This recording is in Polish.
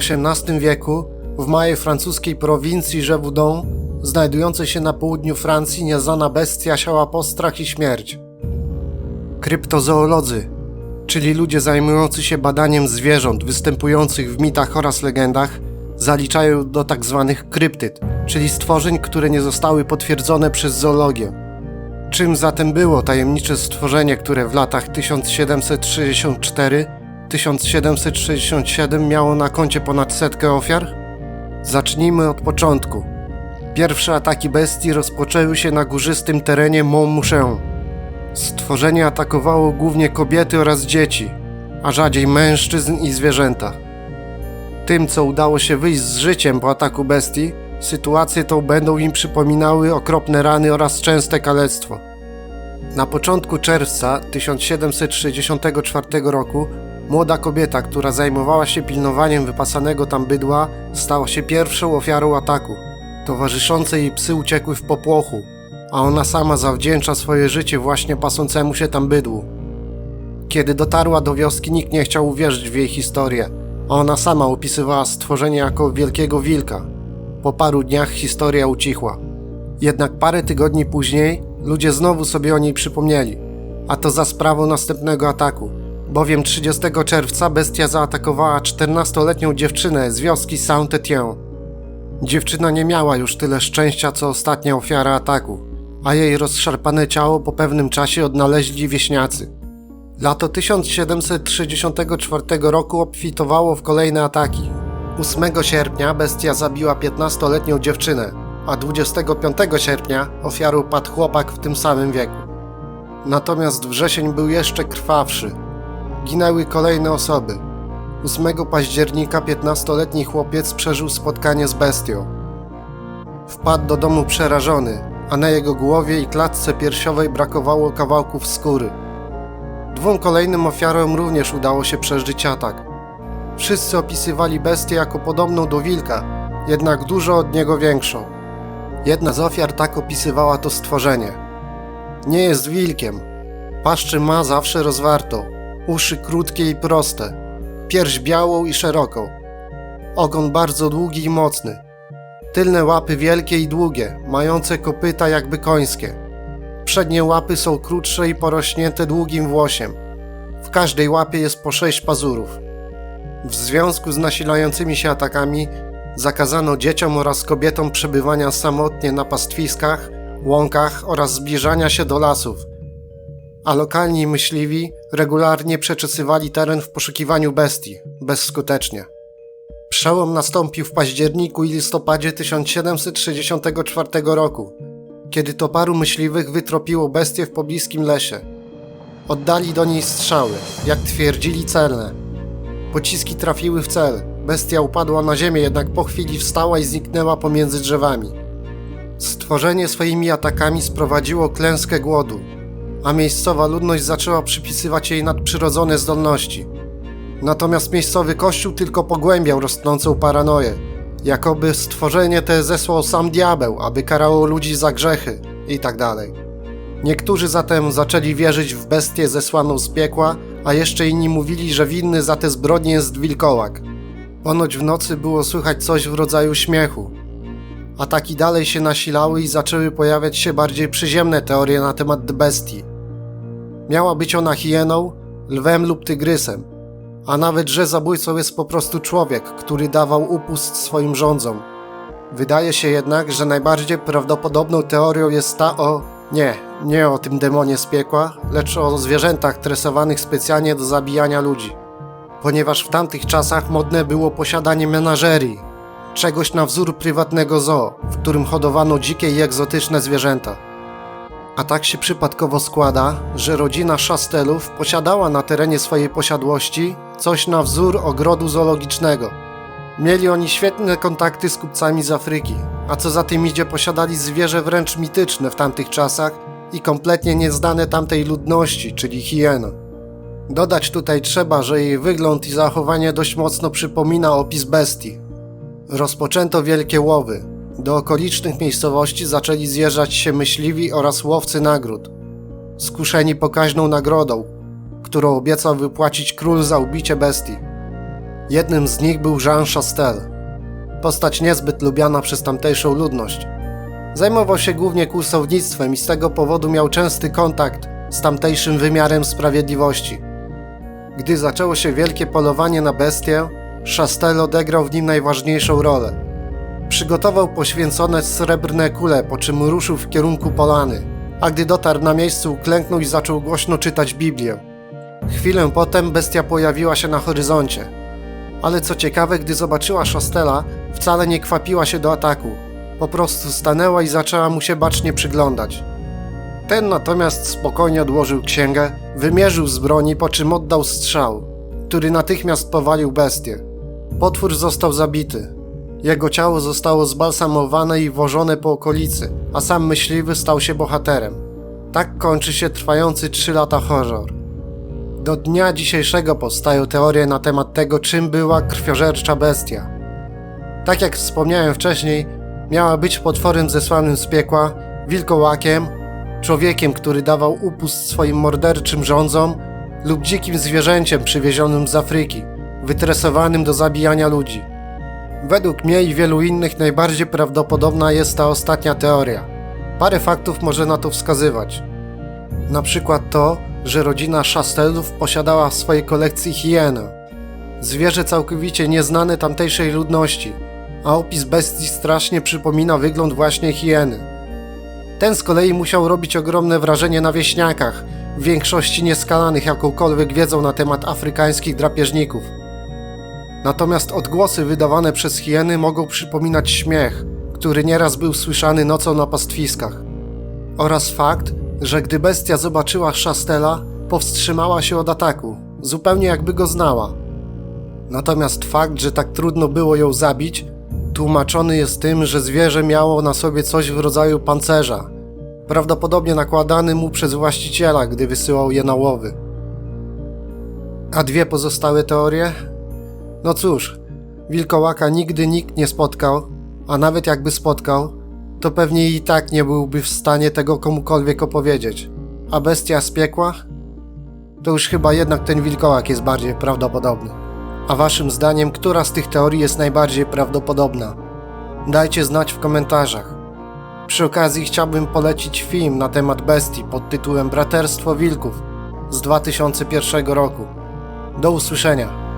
XVIII wieku w małej francuskiej prowincji Gévaudan, znajdującej się na południu Francji, nieznana bestia siała postrach i śmierć. Kryptozoolodzy, czyli ludzie zajmujący się badaniem zwierząt występujących w mitach oraz legendach, zaliczają do tzw. kryptyd, czyli stworzeń, które nie zostały potwierdzone przez zoologię. Czym zatem było tajemnicze stworzenie, które w latach 1764-1767 miało na koncie ponad setkę ofiar? Zacznijmy od początku. Pierwsze ataki bestii rozpoczęły się na górzystym terenie Montmouchon. Stworzenie atakowało głównie kobiety oraz dzieci, a rzadziej mężczyzn i zwierzęta. Tym, co udało się wyjść z życiem po ataku bestii, sytuację tą będą im przypominały okropne rany oraz częste kalectwo. Na początku czerwca 1764 roku młoda kobieta, która zajmowała się pilnowaniem wypasanego tam bydła, stała się pierwszą ofiarą ataku. Towarzyszące jej psy uciekły w popłochu, a ona sama zawdzięcza swoje życie właśnie pasącemu się tam bydłu. Kiedy dotarła do wioski, nikt nie chciał uwierzyć w jej historię, a ona sama opisywała stworzenie jako wielkiego wilka. Po paru dniach historia ucichła. Jednak parę tygodni później ludzie znowu sobie o niej przypomnieli, a to za sprawą następnego ataku. Bowiem 30 czerwca bestia zaatakowała 14-letnią dziewczynę z wioski Saint-Étienne. Dziewczyna nie miała już tyle szczęścia co ostatnia ofiara ataku, a jej rozszarpane ciało po pewnym czasie odnaleźli wieśniacy. Lato 1764 roku obfitowało w kolejne ataki. 8 sierpnia bestia zabiła 15-letnią dziewczynę, a 25 sierpnia ofiarą padł chłopak w tym samym wieku. Natomiast wrzesień był jeszcze krwawszy. Ginęły kolejne osoby. 8 października 15-letni chłopiec przeżył spotkanie z bestią. Wpadł do domu przerażony, a na jego głowie i klatce piersiowej brakowało kawałków skóry. Dwóm kolejnym ofiarom również udało się przeżyć atak. Wszyscy opisywali bestię jako podobną do wilka, jednak dużo od niego większą. Jedna z ofiar tak opisywała to stworzenie. Nie jest wilkiem. Paszczy ma zawsze rozwartą, uszy krótkie i proste, pierś białą i szeroką, ogon bardzo długi i mocny, tylne łapy wielkie i długie, mające kopyta jakby końskie. Przednie łapy są krótsze i porośnięte długim włosiem. W każdej łapie jest po sześć pazurów. W związku z nasilającymi się atakami zakazano dzieciom oraz kobietom przebywania samotnie na pastwiskach, łąkach oraz zbliżania się do lasów, a lokalni myśliwi regularnie przeczesywali teren w poszukiwaniu bestii, bezskutecznie. Przełom nastąpił w październiku i listopadzie 1764 roku, kiedy to paru myśliwych wytropiło bestię w pobliskim lesie. Oddali do niej strzały, jak twierdzili celne. Pociski trafiły w cel. Bestia upadła na ziemię, jednak po chwili wstała i zniknęła pomiędzy drzewami. Stworzenie swoimi atakami sprowadziło klęskę głodu, a miejscowa ludność zaczęła przypisywać jej nadprzyrodzone zdolności. Natomiast miejscowy kościół tylko pogłębiał rosnącą paranoję. Jakoby stworzenie te zesłał sam diabeł, aby karało ludzi za grzechy i tak. Niektórzy zatem zaczęli wierzyć w bestię zesłaną z piekła, a jeszcze inni mówili, że winny za te zbrodnie jest wilkołak. Ponoć w nocy było słychać coś w rodzaju śmiechu. Ataki dalej się nasilały i zaczęły pojawiać się bardziej przyziemne teorie na temat bestii. Miała być ona hieną, lwem lub tygrysem, a nawet, że zabójcą jest po prostu człowiek, który dawał upust swoim rządzom. Wydaje się jednak, że najbardziej prawdopodobną teorią jest ta o nie, nie o tym demonie z piekła, lecz o zwierzętach tresowanych specjalnie do zabijania ludzi. Ponieważ w tamtych czasach modne było posiadanie menażerii, czegoś na wzór prywatnego zoo, w którym hodowano dzikie i egzotyczne zwierzęta. A tak się przypadkowo składa, że rodzina Szastelów posiadała na terenie swojej posiadłości coś na wzór ogrodu zoologicznego. Mieli oni świetne kontakty z kupcami z Afryki, a co za tym idzie posiadali zwierzę wręcz mityczne w tamtych czasach i kompletnie nieznane tamtej ludności, czyli hiena. Dodać tutaj trzeba, że jej wygląd i zachowanie dość mocno przypomina opis bestii. Rozpoczęto wielkie łowy. Do okolicznych miejscowości zaczęli zjeżdżać się myśliwi oraz łowcy nagród. Skuszeni pokaźną nagrodą, którą obiecał wypłacić król za ubicie bestii. Jednym z nich był Jean Chastel. Postać niezbyt lubiana przez tamtejszą ludność. Zajmował się głównie kłusownictwem i z tego powodu miał częsty kontakt z tamtejszym wymiarem sprawiedliwości. Gdy zaczęło się wielkie polowanie na bestię, Chastel odegrał w nim najważniejszą rolę. Przygotował poświęcone srebrne kule, po czym ruszył w kierunku polany, a gdy dotarł na miejsce uklęknął i zaczął głośno czytać Biblię. Chwilę potem bestia pojawiła się na horyzoncie. Ale co ciekawe, gdy zobaczyła Chastela, wcale nie kwapiła się do ataku. Po prostu stanęła i zaczęła mu się bacznie przyglądać. Ten natomiast spokojnie odłożył księgę, wymierzył z broni, po czym oddał strzał, który natychmiast powalił bestię. Potwór został zabity. Jego ciało zostało zbalsamowane i wożone po okolicy, a sam myśliwy stał się bohaterem. Tak kończy się trwający 3 lata horror. Do dnia dzisiejszego powstają teorie na temat tego, czym była krwiożercza bestia. Tak jak wspomniałem wcześniej, miała być potworem zesłanym z piekła, wilkołakiem, człowiekiem, który dawał upust swoim morderczym rządzom lub dzikim zwierzęciem przywiezionym z Afryki, wytresowanym do zabijania ludzi. Według mnie i wielu innych najbardziej prawdopodobna jest ta ostatnia teoria. Parę faktów może na to wskazywać. Na przykład to, że rodzina Chastelów posiadała w swojej kolekcji hienę. Zwierzę całkowicie nieznane tamtejszej ludności, a opis bestii strasznie przypomina wygląd właśnie hieny. Ten z kolei musiał robić ogromne wrażenie na wieśniakach, w większości nieskalanych jakąkolwiek wiedzą na temat afrykańskich drapieżników. Natomiast odgłosy wydawane przez hieny mogą przypominać śmiech, który nieraz był słyszany nocą na pastwiskach. Oraz fakt, że gdy bestia zobaczyła Chastela, powstrzymała się od ataku, zupełnie jakby go znała. Natomiast fakt, że tak trudno było ją zabić, tłumaczony jest tym, że zwierzę miało na sobie coś w rodzaju pancerza, prawdopodobnie nakładany mu przez właściciela, gdy wysyłał je na łowy. A dwie pozostałe teorie? No cóż, wilkołaka nigdy nikt nie spotkał, a nawet jakby spotkał, to pewnie i tak nie byłby w stanie tego komukolwiek opowiedzieć. A bestia z piekła? To już chyba jednak ten wilkołak jest bardziej prawdopodobny. A waszym zdaniem, która z tych teorii jest najbardziej prawdopodobna? Dajcie znać w komentarzach. Przy okazji chciałbym polecić film na temat bestii pod tytułem Braterstwo Wilków z 2001 roku. Do usłyszenia.